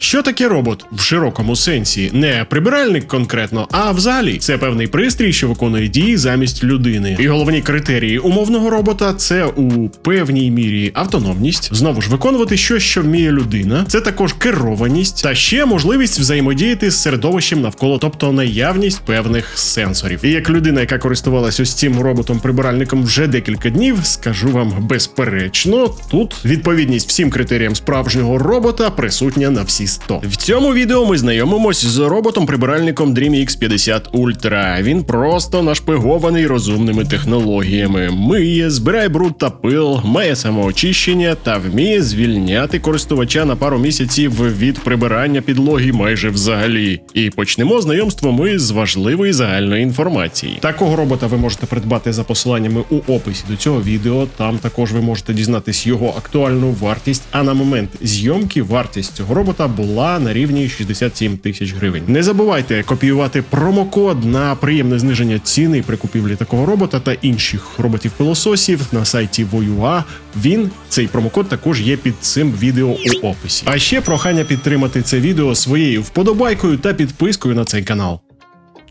Що таке робот в широкому сенсі? Не прибиральник конкретно, а взагалі це певний пристрій, що виконує дії замість людини. І головні критерії умовного робота це у певній мірі автономність, знову ж виконувати щось, що вміє людина. Це також керованість та ще можливість взаємодіяти з середовищем навколо, тобто наявність певних сенсорів. І як людина, яка користувалась ось цим роботом-прибиральником вже декілька днів, скажу вам безперечно, тут відповідність всім критеріям справжнього робота присутня на всі 100. В цьому відео ми знайомимось з роботом-прибиральником Dream X50 Ultra. Він просто нашпигований розумними технологіями. Миє, збирає бруд та пил, має самоочищення та вміє звільняти користувача на пару місяців від прибирання підлоги майже взагалі. І почнемо знайомство ми з важливої загальної інформації. Такого робота ви можете придбати за посиланнями у описі до цього відео. Там також ви можете дізнатись його актуальну вартість. А на момент зйомки вартість цього робота була на рівні 67 тисяч гривень. Не забувайте копіювати промокод на приємне зниження ціни при купівлі такого робота та інших роботів-пилососів на сайті Воюа. Він цей промокод також є під цим відео у описі. А ще прохання підтримати це відео своєю вподобайкою та підпискою на цей канал.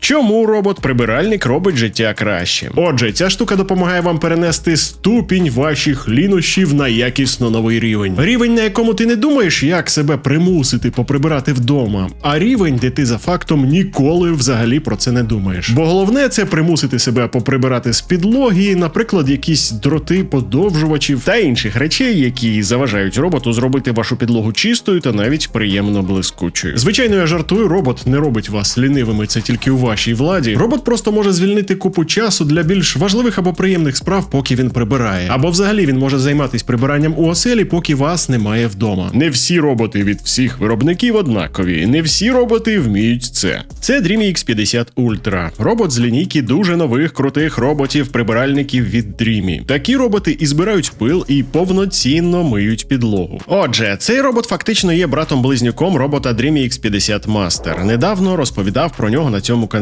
Чому робот-прибиральник робить життя краще? Отже, ця штука допомагає вам перенести ступінь ваших лінощів на якісно новий рівень. Рівень, на якому ти не думаєш, як себе примусити поприбирати вдома, а рівень, де ти за фактом ніколи взагалі про це не думаєш. Бо головне це примусити себе поприбирати з підлоги, наприклад, якісь дроти подовжувачів та інших речей, які заважають роботу зробити вашу підлогу чистою та навіть приємно блискучою. Звичайно, я жартую, робот не робить вас лінивими, це тільки у вашій владі. Робот просто може звільнити купу часу для більш важливих або приємних справ, поки він прибирає. Або взагалі він може займатися прибиранням у оселі, поки вас немає вдома. Не всі роботи від всіх виробників однакові. Не всі роботи вміють це. Це Dreamy X50 Ultra. Робот з лінійки дуже нових крутих роботів-прибиральників від Dreamy. Такі роботи і збирають пил, і повноцінно миють підлогу. Отже, цей робот фактично є братом-близнюком робота Dreamy X50 Master. Недавно розповідав про нього на цьому каналі.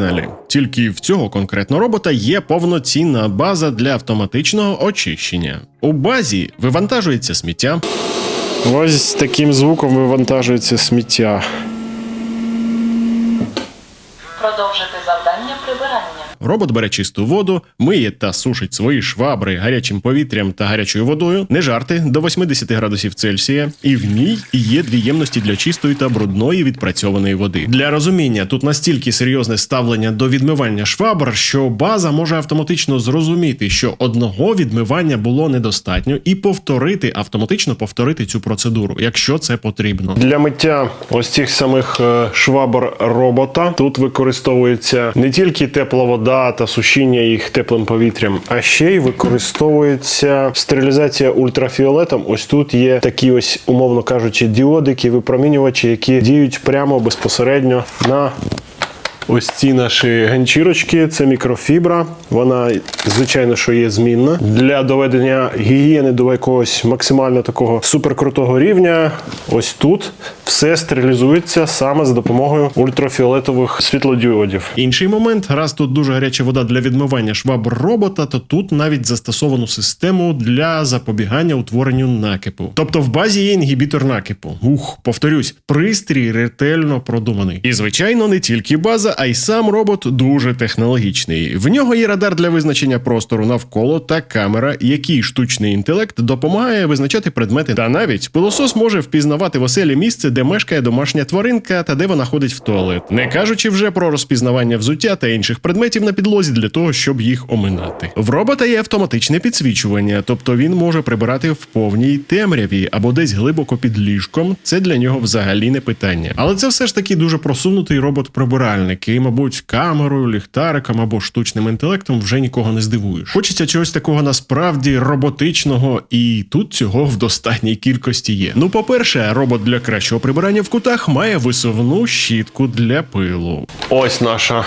Тільки в цього конкретно робота є повноцінна база для автоматичного очищення. У базі вивантажується сміття. Ось з таким звуком вивантажується сміття. Продовжити завдання прибирання. Робот бере чисту воду, миє та сушить свої швабри гарячим повітрям та гарячою водою, не жарти до 80 градусів Цельсія, і в ній є дві ємності для чистої та брудної відпрацьованої води. Для розуміння тут настільки серйозне ставлення до відмивання швабр, що база може автоматично зрозуміти, що одного відмивання було недостатньо, і повторити автоматично повторити цю процедуру, якщо це потрібно. Для миття ось цих самих е, швабр робота тут використовується не тільки тепла вода та сушіння їх теплим повітрям, а ще й використовується стерилізація ультрафіолетом. Ось тут є такі ось, умовно кажучи, діодики, випромінювачі, які діють прямо безпосередньо на Ось ці наші ганчірочки, це мікрофібра. Вона, звичайно, що є змінна. Для доведення гігієни до якогось максимально такого суперкрутого рівня. Ось тут все стерилізується саме за допомогою ультрафіолетових світлодіодів. Інший момент, раз тут дуже гаряча вода для відмивання швабр робота, то тут навіть застосовану систему для запобігання утворенню накипу. Тобто в базі є інгібітор накипу. Ух, повторюсь, пристрій ретельно продуманий. І звичайно, не тільки база, а й сам робот дуже технологічний. В нього є радар для визначення простору навколо та камера, який штучний інтелект допомагає визначати предмети. Та навіть пилосос може впізнавати в оселі місце, де мешкає домашня тваринка та де вона ходить в туалет, не кажучи вже про розпізнавання взуття та інших предметів на підлозі для того, щоб їх оминати. В робота є автоматичне підсвічування, тобто він може прибирати в повній темряві або десь глибоко під ліжком. Це для нього взагалі не питання. Але це все ж таки дуже просунутий робот-прибиральник, і, мабуть, камерою, ліхтариком або штучним інтелектом вже нікого не здивуєш. Хочеться чогось такого насправді роботичного, і тут цього в достатній кількості є. Ну, по-перше, робот для кращого прибирання в кутах має висувну щітку для пилу. Ось наша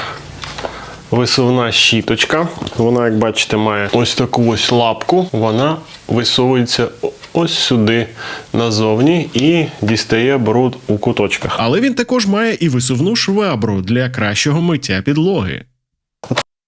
висувна щіточка. Вона, як бачите, має ось таку ось лапку. Вона висовується ось сюди назовні і дістає бруд у куточках. Але він також має і висувну швабру для кращого миття підлоги.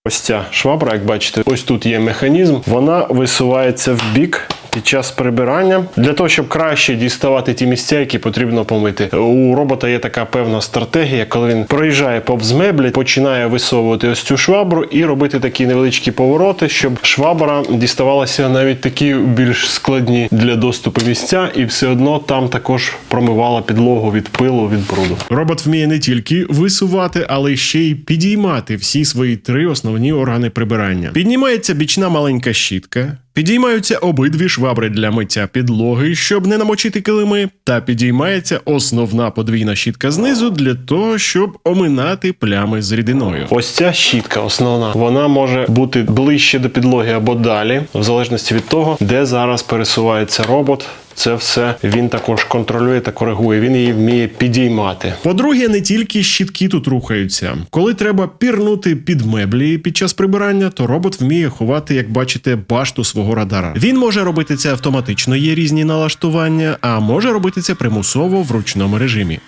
Ось ця швабра, як бачите, ось тут є механізм. Вона висувається в бік під час прибирання. Для того, щоб краще діставати ті місця, які потрібно помити. У робота є така певна стратегія, коли він проїжджає повз меблі, починає висовувати ось цю швабру і робити такі невеличкі повороти, щоб швабра діставалася навіть такі більш складні для доступу місця, і все одно там також промивала підлогу від пилу, від бруду. Робот вміє не тільки висувати, але ще й підіймати всі свої три основні органи прибирання. Піднімається бічна маленька щітка. Підіймаються обидві швабри для миття підлоги, щоб не намочити килими, та підіймається основна подвійна щітка знизу для того, щоб оминати плями з рідиною. Ось ця щітка основна, вона може бути ближче до підлоги або далі, в залежності від того, де зараз пересувається робот. Це все він також контролює та коригує. Він її вміє підіймати. По-друге, не тільки щітки тут рухаються. Коли треба пірнути під меблі під час прибирання, то робот вміє ховати, як бачите, башту свого радара. Він може робити це автоматично, є різні налаштування, а може робити це примусово в ручному режимі.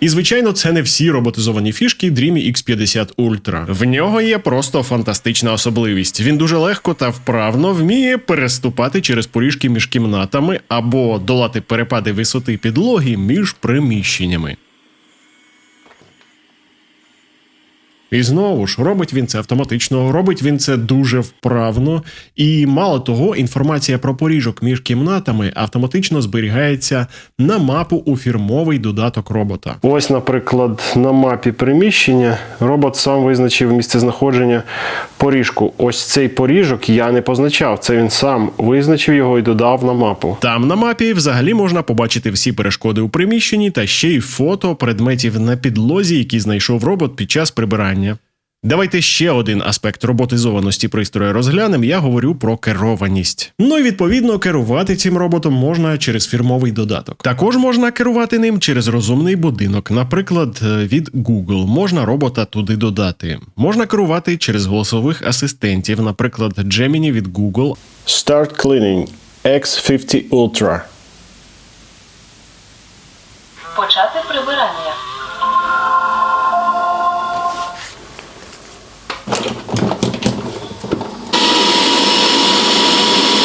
І звичайно, це не всі роботизовані фішки Dreamy X50 Ultra. В нього є просто фантастична особливість. Він дуже легко та вправно вміє переступати через поріжки між кімнатами або долати перепади висоти підлоги між приміщеннями. І знову ж робить він це автоматично, робить він це дуже вправно, і мало того, інформація про поріжок між кімнатами автоматично зберігається на мапу у фірмовий додаток робота. Ось, наприклад, на мапі приміщення робот сам визначив місце знаходження поріжку. Ось цей поріжок я не позначав. Це він сам визначив його і додав на мапу. Там на мапі взагалі можна побачити всі перешкоди у приміщенні та ще й фото предметів на підлозі, які знайшов робот під час прибирання. Давайте ще один аспект роботизованості пристрою розглянемо. Я говорю про керованість. Ну і відповідно керувати цим роботом можна через фірмовий додаток. Також можна керувати ним через розумний будинок, наприклад, е, від Google. Можна робота туди додати. Можна керувати через голосових асистентів, наприклад, Gemini від Google Start cleaning X50 Ultra. Почати прибирання.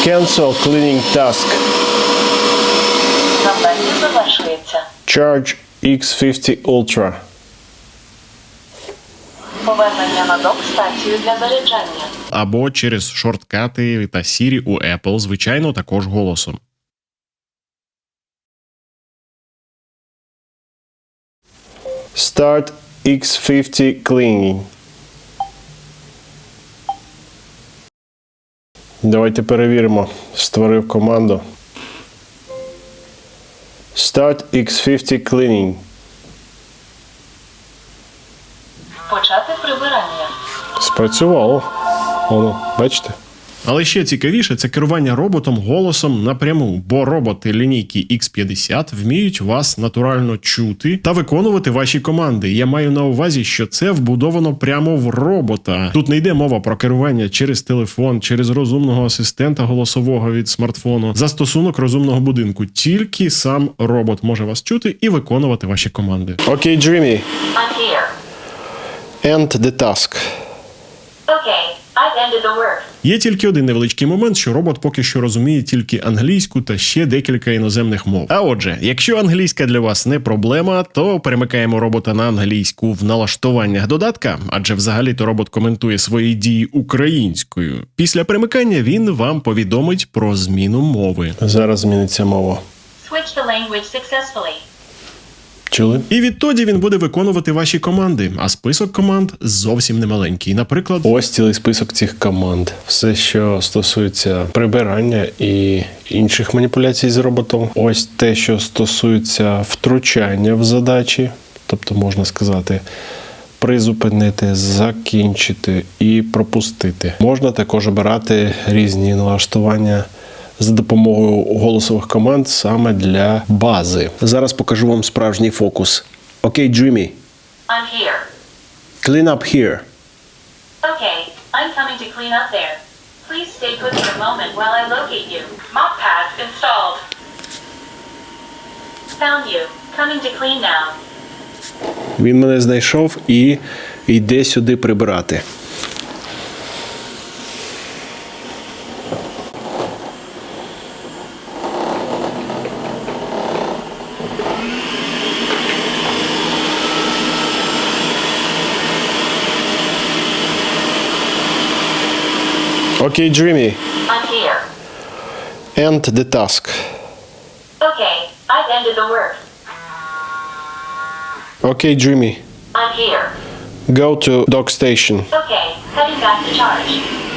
Cancel cleaning task. Завдання завершується. Charge X50 Ultra. Повернення на док-станцію для заряджання. або через шорткати та Siri у Apple, звичайно, також голосом. Start X50 cleaning. Давайте перевіримо. Створив команду. Start X50 cleaning. Почати прибирання. Спрацювало. Воно, бачите? Але ще цікавіше це керування роботом голосом напряму, бо роботи лінійки X50 вміють вас натурально чути та виконувати ваші команди. Я маю на увазі, що це вбудовано прямо в робота. Тут не йде мова про керування через телефон, через розумного асистента голосового від смартфону, застосунок розумного будинку. Тільки сам робот може вас чути і виконувати ваші команди. Окей. I'm here. End the task. Okay, I've ended the work. Є тільки один невеличкий момент, що робот поки що розуміє тільки англійську та ще декілька іноземних мов. А отже, якщо англійська для вас не проблема, то перемикаємо робота на англійську в налаштуваннях додатка, адже взагалі-то робот коментує свої дії українською. Після перемикання він вам повідомить про зміну мови. Зараз зміниться мова. Switch the language successfully. Чули? І відтоді він буде виконувати ваші команди. А список команд зовсім немаленький. Наприклад, Ось цілий список цих команд. Все, що стосується прибирання і інших маніпуляцій з роботом. Ось те, що стосується втручання в задачі, тобто можна сказати. Призупинити, закінчити і пропустити. Можна також обирати різні налаштування за допомогою голосових команд саме для бази. Зараз покажу вам справжній фокус. Окей, Dreamy, I'm here. clean up here. Okay, I'm coming to clean up there. Please stay put for a moment while I locate you. Mop pad installed. Found you. Coming to clean now. Він мене знайшов і йде сюди прибирати. Okay, Jimmy. I'm here. End the task. Okay, I've ended the work. Okay, Jimmy. I'm here. Go to dock station. Okay, heading back to charge.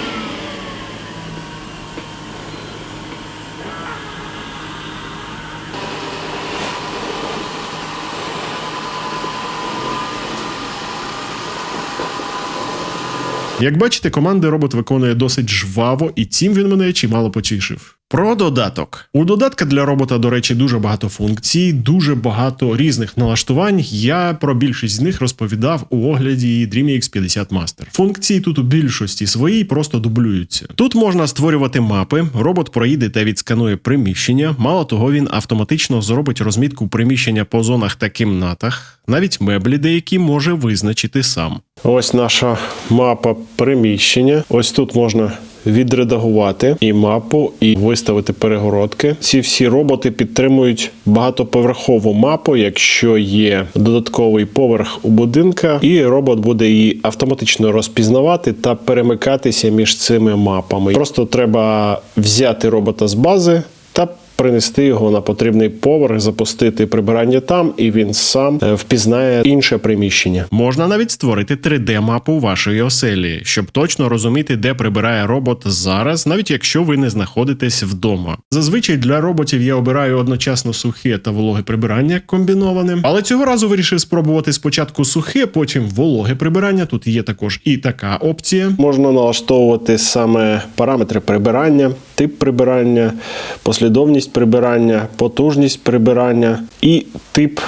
Як бачите, команди робот виконує досить жваво, і цим він мене чимало потішив. Про додаток у додатка для робота, до речі, дуже багато функцій, дуже багато різних налаштувань. Я про більшість з них розповідав у огляді DreamX 50 Master. Функції тут у більшості свої просто дублюються. Тут можна створювати мапи, робот проїде та відсканує приміщення. Мало того, він автоматично зробить розмітку приміщення по зонах та кімнатах, навіть меблі деякі може визначити сам. Ось наша мапа приміщення. Ось тут можна відредагувати і мапу, і виставити перегородки. Ці всі роботи підтримують багатоповерхову мапу, якщо є додатковий поверх у будинка, і робот буде її автоматично розпізнавати та перемикатися між цими мапами. Просто треба взяти робота з бази принести його на потрібний поверх, запустити прибирання там, і він сам е, впізнає інше приміщення. Можна навіть створити 3D-мапу вашої оселі, щоб точно розуміти, де прибирає робот зараз, навіть якщо ви не знаходитесь вдома. Зазвичай для роботів я обираю одночасно сухе та вологе прибирання комбінованим, але цього разу вирішив спробувати спочатку сухе, потім вологе прибирання. Тут є також і така опція. Можна налаштовувати саме параметри прибирання, тип прибирання, послідовність прибирання, потужність прибирання і тип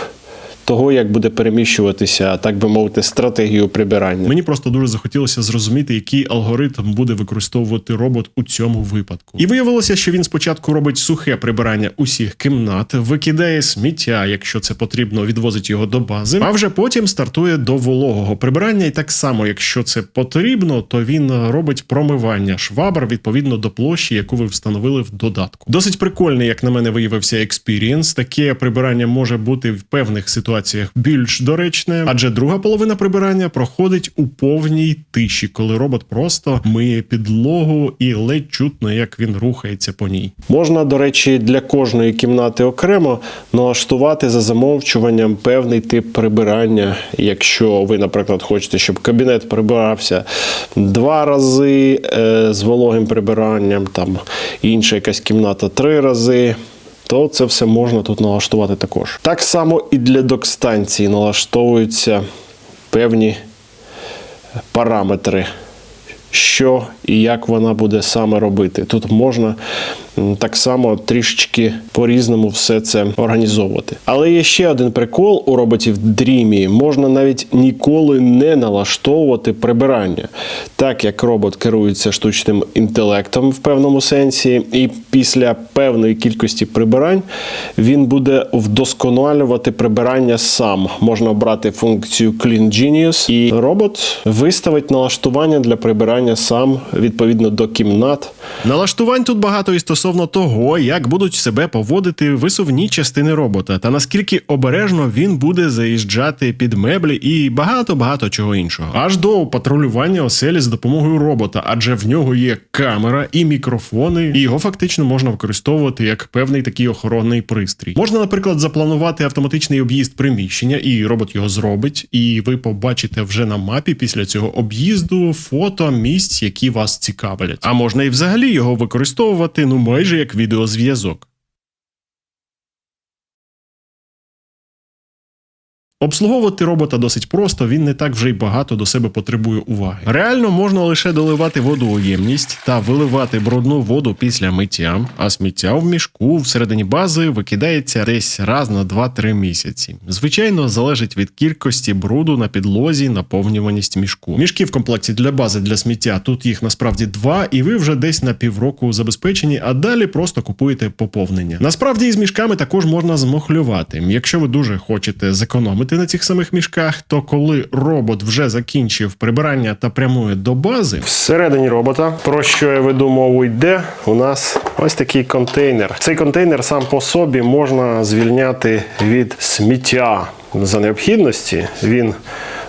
того, як буде переміщуватися, так би мовити, стратегію прибирання. Мені просто дуже захотілося зрозуміти, який алгоритм буде використовувати робот у цьому випадку. І виявилося, що він спочатку робить сухе прибирання усіх кімнат, викидає сміття, якщо це потрібно, відвозить його до бази, а вже потім стартує до вологого прибирання. І так само, якщо це потрібно, то він робить промивання швабр відповідно до площі, яку ви встановили в додатку. Досить прикольний, як на мене, виявився експірієнс. Таке прибирання може бути в певних ситуаціях більш доречне, адже друга половина прибирання проходить у повній тиші, коли робот просто миє підлогу і ледь чутно, як він рухається по ній. Можна, до речі, для кожної кімнати окремо налаштувати за замовчуванням певний тип прибирання. Якщо ви, наприклад, хочете, щоб кабінет прибирався два рази е, з вологим прибиранням, там інша якась кімната три рази. То це все можна тут налаштувати також. Так само і для док-станції налаштовуються певні параметри що і як вона буде саме робити. Тут можна так само трішечки по-різному все це організовувати. Але є ще один прикол у роботів Dreamy. Можна навіть ніколи не налаштовувати прибирання, так як робот керується штучним інтелектом в певному сенсі, і після певної кількості прибирань він буде вдосконалювати прибирання сам. Можна обрати функцію Clean Genius, і робот виставить налаштування для прибирання сам відповідно до кімнат. Налаштувань тут багато і стосовно того, як будуть себе поводити висувні частини робота, та наскільки обережно він буде заїжджати під меблі і багато багато чого іншого. Аж до патрулювання оселі з допомогою робота, адже в нього є камера і мікрофони, і його фактично можна використовувати як певний такий охоронний пристрій. Можна, наприклад, запланувати автоматичний об'їзд приміщення, і робот його зробить, і ви побачите вже на мапі після цього об'їзду фото місць, які вас цікавлять. А можна і взагалі його використовувати ну майже як відеозв'язок. Обслуговувати робота досить просто, він не так вже й багато до себе потребує уваги. Реально можна лише доливати воду у ємність та виливати брудну воду після миття, а сміття в мішку всередині бази викидається десь раз на 2-3 місяці. Звичайно, залежить від кількості бруду на підлозі, наповнюваність мішку. Мішки в комплекті для бази для сміття. Тут їх насправді два, і ви вже десь на півроку забезпечені, а далі просто купуєте поповнення. Насправді із мішками також можна змохлювати. Якщо ви дуже хочете зекономити на цих самих мішках, то коли робот вже закінчив прибирання та прямує до бази, Всередині робота, про що я веду мову йде, у нас ось такий контейнер. Цей контейнер сам по собі можна звільняти від сміття за необхідності. Він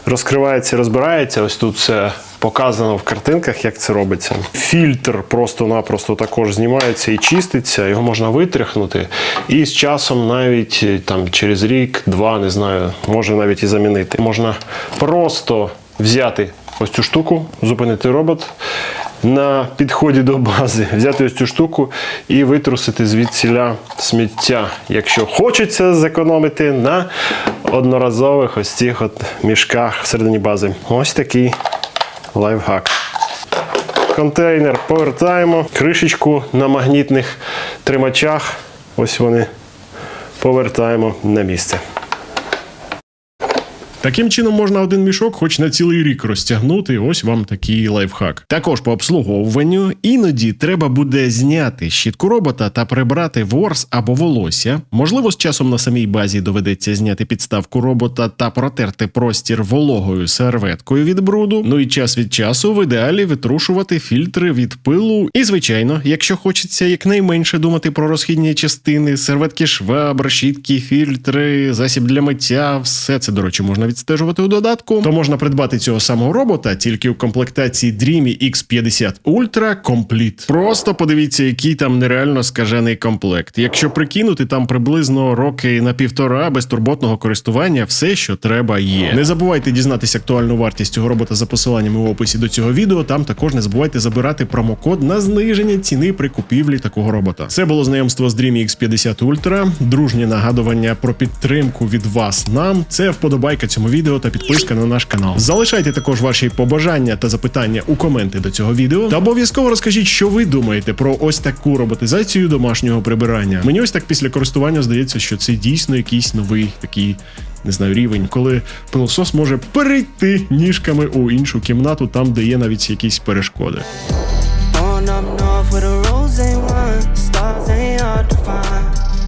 розкривається, розбирається. Ось тут все показано в картинках, як це робиться. Фільтр просто-напросто також знімається і чиститься, його можна витряхнути. І з часом навіть е, там через рік, два, не знаю, може навіть і замінити. Можна просто взяти ось цю штуку, зупинити робот. На підході до бази взяти ось цю штуку і витрусити звідсіля сміття, якщо хочеться зекономити на одноразових ось цих от мішках всередині бази. Ось такий лайфхак. Контейнер повертаємо, кришечку на магнітних тримачах. Ось вони повертаємо на місце. Таким чином можна один мішок хоч на цілий рік розтягнути. Ось вам такий лайфхак. Також по обслуговуванню іноді треба буде зняти щітку робота та прибрати ворс або волосся. Можливо, з часом на самій базі доведеться зняти підставку робота та протерти простір вологою серветкою від бруду. Ну і час від часу в ідеалі витрушувати фільтри від пилу. І звичайно, якщо хочеться якнайменше думати про розхідні частини, серветки швабр, щітки, фільтри, засіб для миття, все це, до речі, можна відстежувати у додатку, то можна придбати цього самого робота тільки у комплектації Dreamy X50 Ultra Complete. Просто подивіться, який там нереально скажений комплект. Якщо прикинути, там приблизно роки на півтора безтурботного користування, все, що треба, є. Не забувайте дізнатися актуальну вартість цього робота за посиланнями в описі до цього відео. Там також не забувайте забирати промокод на зниження ціни при купівлі такого робота. Це було знайомство з Dreamy X50 Ultra. Дружнє нагадування про підтримку від вас нам. Це вподобайка цьому відео та підписка на наш канал. Залишайте також ваші побажання та запитання у коменти до цього відео. Та обов'язково розкажіть, що ви думаєте про ось таку роботизацію домашнього прибирання. Мені ось так після користування здається, що це дійсно якийсь новий такий. Не знаю, рівень, коли пилосос може перейти ніжками у іншу кімнату, там де є навіть якісь перешкоди.